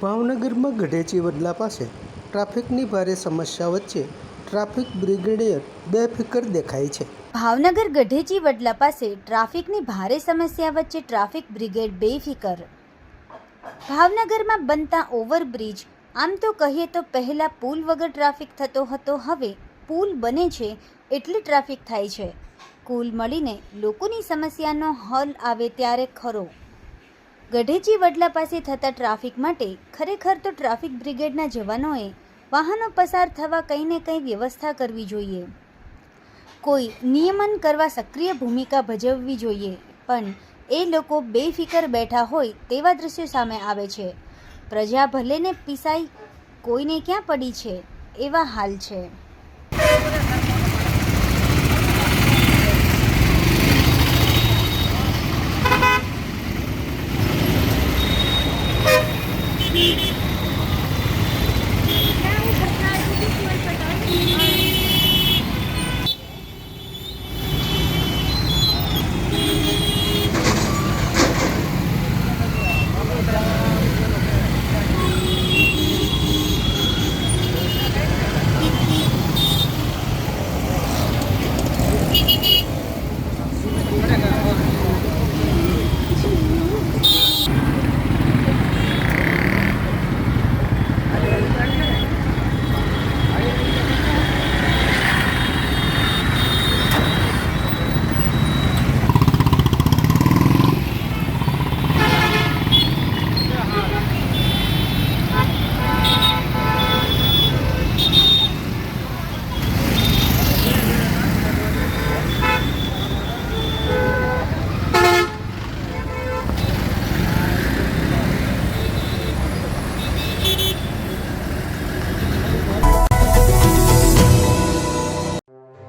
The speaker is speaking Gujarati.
ભાવનગરમાં ગઢેચી વડલા પાસે. ટ્રાફિકની ભારે સમસ્યા વચ્ચે ટ્રાફિક બ્રિગેડિયર બેફિકર દેખાય છે. ભાવનગર ગઢેચી વડલા પાસે ટ્રાફિકની ભારે સમસ્યા વચ્ચે ટ્રાફિક બ્રિગેડ બેફિકર. ભાવનગરમાં બનતા ઓવરબ્રિજ, આમ તો કહીએ તો પહેલાં પુલ વગર ટ્રાફિક થતો હતો, હવે પુલ બને છે એટલી ટ્રાફિક થાય છે. કુલ મળીને લોકોની સમસ્યાનો હલ આવે ત્યારે ખરો. ગઢેચી વડલા પાસે થતા ટ્રાફિક માટે ખરેખર તો ટ્રાફિક બ્રિગેડના જવાનોએ વાહનો પસાર થવા કંઈ ને કંઈ વ્યવસ્થા કરવી જોઈએ. કોઈ નિયમન કરવા સક્રિય ભૂમિકા ભજવવી જોઈએ, પણ એ લોકો બેફિકર બેઠા હોય તેવા દ્રશ્યો સામે આવે છે. પ્રજા ભલેને પીસાઈ કોઈને ક્યાં પડી છે, એવા હાલ છે. Baby!